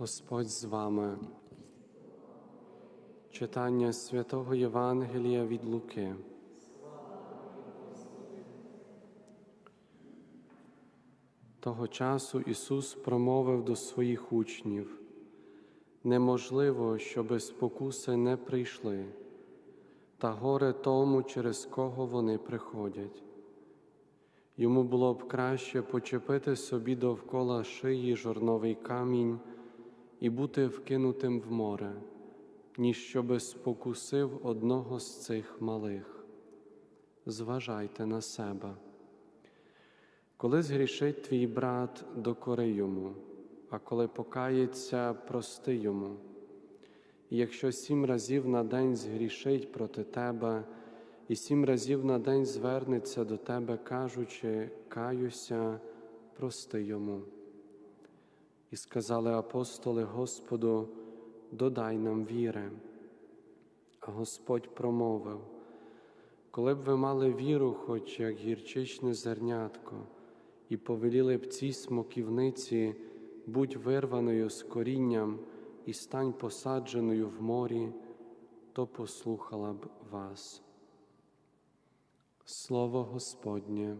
Господь з вами. Читання святого Євангелія від Луки. Того часу Ісус промовив до своїх учнів: неможливо, щоби спокуси не прийшли, та горе тому, через кого вони приходять. Йому було б краще почепити собі довкола шиї жорновий камінь і бути вкинутим в море, ніж щоби спокусив одного з цих малих. Зважайте на себе. Коли згрішить твій брат, докори йому, а коли покається, прости йому. І якщо сім разів на день згрішить проти тебе, і сім разів на день звернеться до тебе, кажучи, каюся, прости йому. І сказали апостоли Господу, додай нам віри. А Господь промовив, коли б ви мали віру, хоч як гірчичне зернятко, і повеліли б цій смоківниці, будь вирваною з корінням і стань посадженою в морі, то послухала б вас. Слово Господнє.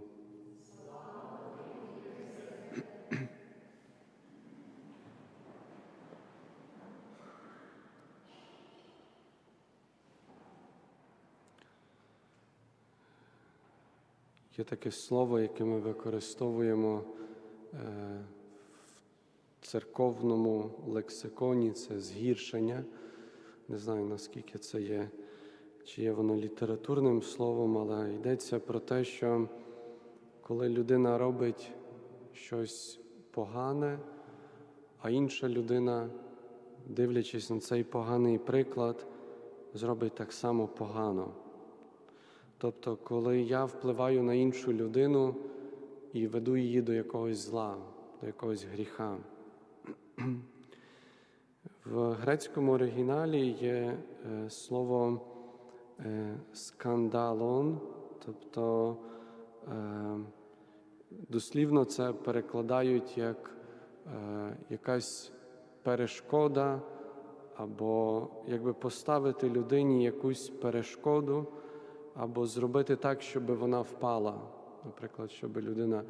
Є таке слово, яке ми використовуємо е, в церковному лексиконі, це згіршення. Не знаю, наскільки це є, чи є воно літературним словом, але йдеться про те, що коли людина робить щось погане, а інша людина, дивлячись на цей поганий приклад, зробить так само погано. Тобто, коли я впливаю на іншу людину і веду її до якогось зла, до якогось гріха. В грецькому оригіналі є е, слово е, скандалон, тобто е, дослівно це перекладають як якась перешкода, або якби поставити людині якусь перешкоду або зробити так, щоб вона впала. Наприклад, щоб людина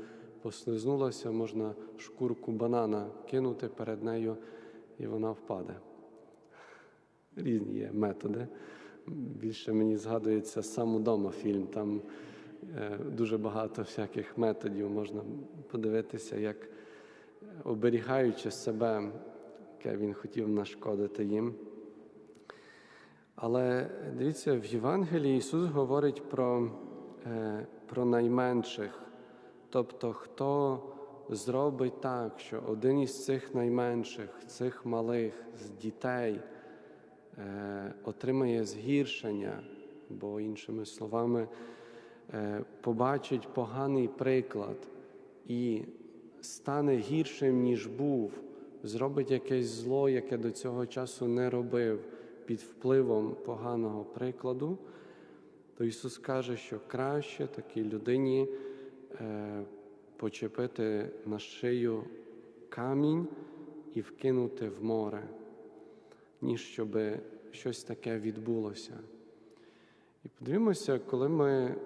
послизнулася, можна шкурку банана кинути перед нею, і вона впаде. Різні є методи. Більше мені згадується сам удома фільм. Там е, дуже багато всяких методів можна подивитися, як оберігаючи себе, яке він хотів нашкодити їм. Але дивіться, в Євангелії Ісус говорить про, е, про найменших, тобто, хто зробить так, що один із цих найменших, цих малих з дітей е, отримає згіршення, бо, іншими словами, е, побачить поганий приклад і стане гіршим, ніж був, зробить якесь зло, яке до цього часу не робив під впливом поганого прикладу, то Ісус каже, що краще такій людині е, почепити на шию камінь і вкинути в море, ніж щоб щось таке відбулося. І подивимося, коли ми е,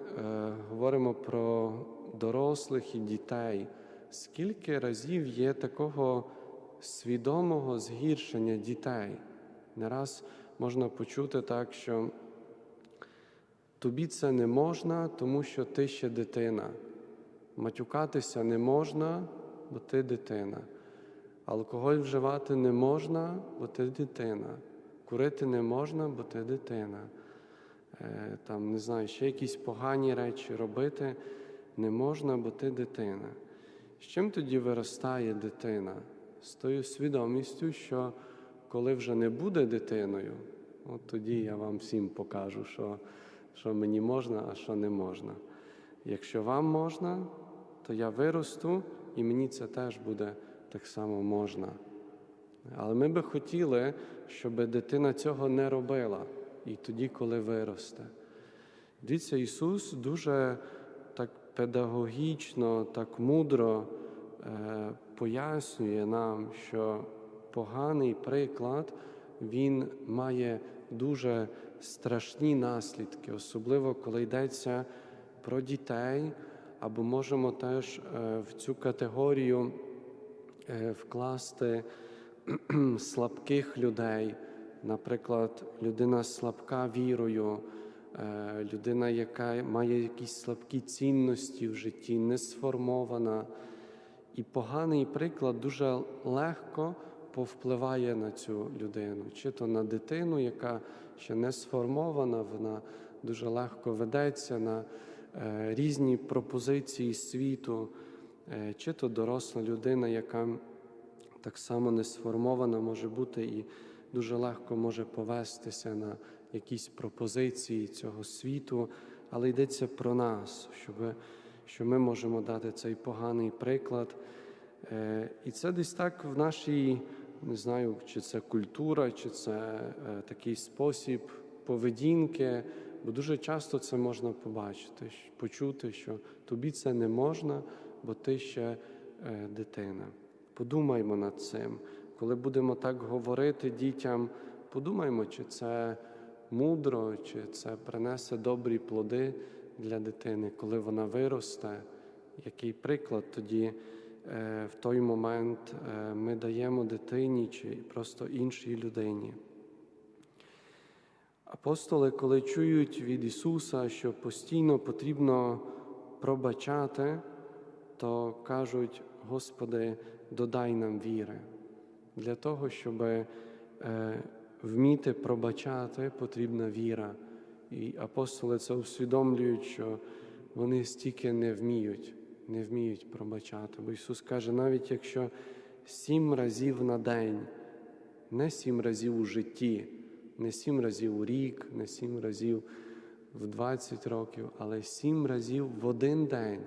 говоримо про дорослих і дітей, скільки разів є такого свідомого згіршення дітей. Не раз можна почути так, що тобі це не можна, тому що ти ще дитина. Матюкатися не можна, бо ти дитина. Алкоголь вживати не можна, бо ти дитина. Курити не можна, бо ти дитина. Е, там, не знаю, ще якісь погані речі робити не можна, бо ти дитина. З чим тоді виростає дитина? З тою свідомістю, що коли вже не буде дитиною, от тоді я вам всім покажу, що, що мені можна, а що не можна. Якщо вам можна, то я виросту і мені це теж буде так само можна. Але ми би хотіли, щоб дитина цього не робила і тоді, коли виросте. Дивіться, Ісус дуже так педагогічно, так мудро е, пояснює нам, що поганий приклад він має дуже страшні наслідки, особливо коли йдеться про дітей, або можемо теж е, в цю категорію е, вкласти слабких людей, наприклад, людина слабка вірою, е, людина, яка має якісь слабкі цінності в житті, не сформована. І поганий приклад дуже легко повпливає на цю людину, чи то на дитину, яка ще не сформована, вона дуже легко ведеться на е, різні пропозиції світу, е, чи то доросла людина, яка так само не сформована може бути і дуже легко може повестися на якісь пропозиції цього світу, але йдеться про нас, щоб, що ми можемо дати цей поганий приклад. Е, І це десь так в нашій, не знаю, чи це культура, чи це е, такий спосіб поведінки, бо дуже часто це можна побачити, почути, що тобі це не можна, бо ти ще е, дитина. Подумаймо над цим. Коли будемо так говорити дітям, подумаймо, чи це мудро, чи це принесе добрі плоди для дитини, коли вона виросте. Який приклад тоді в той момент е, ми даємо дитині чи просто іншій людині? Апостоли, коли чують від Ісуса, що постійно потрібно пробачати, то кажуть, Господи, додай нам віри. Для того, щоб е, вміти пробачати, потрібна віра. І апостоли це усвідомлюють, що вони стільки не вміють, не вміють пробачати. Бо Ісус каже, навіть якщо сім разів на день, не сім разів у житті, не сім разів у рік, не сім разів в 20 років, але сім разів в один день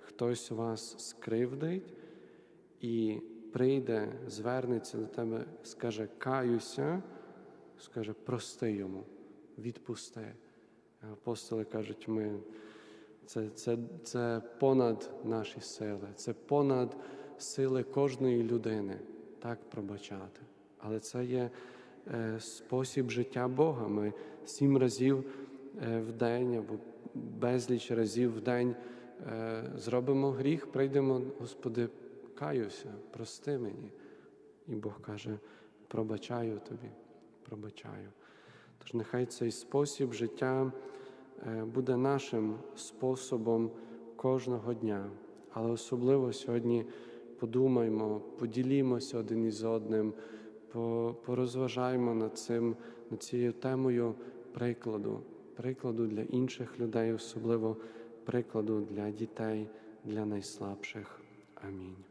хтось вас скривдить і прийде, звернеться до тебе, скаже каюся, скаже прости йому, відпусти. Апостоли кажуть, ми, це, це, це понад наші сили, це понад сили кожної людини так пробачати. Але це є е, спосіб життя Бога. Ми сім разів е, в день або безліч разів в день е, зробимо гріх, прийдемо, Господи, каюся, прости мені. І Бог каже: пробачаю тобі, пробачаю. Тож нехай цей спосіб життя буде нашим способом кожного дня. Але особливо сьогодні подумаймо, поділімося один із одним, по- порозважаймо над цим, над цією темою прикладу, прикладу для інших людей, особливо прикладу для дітей, для найслабших. Амінь.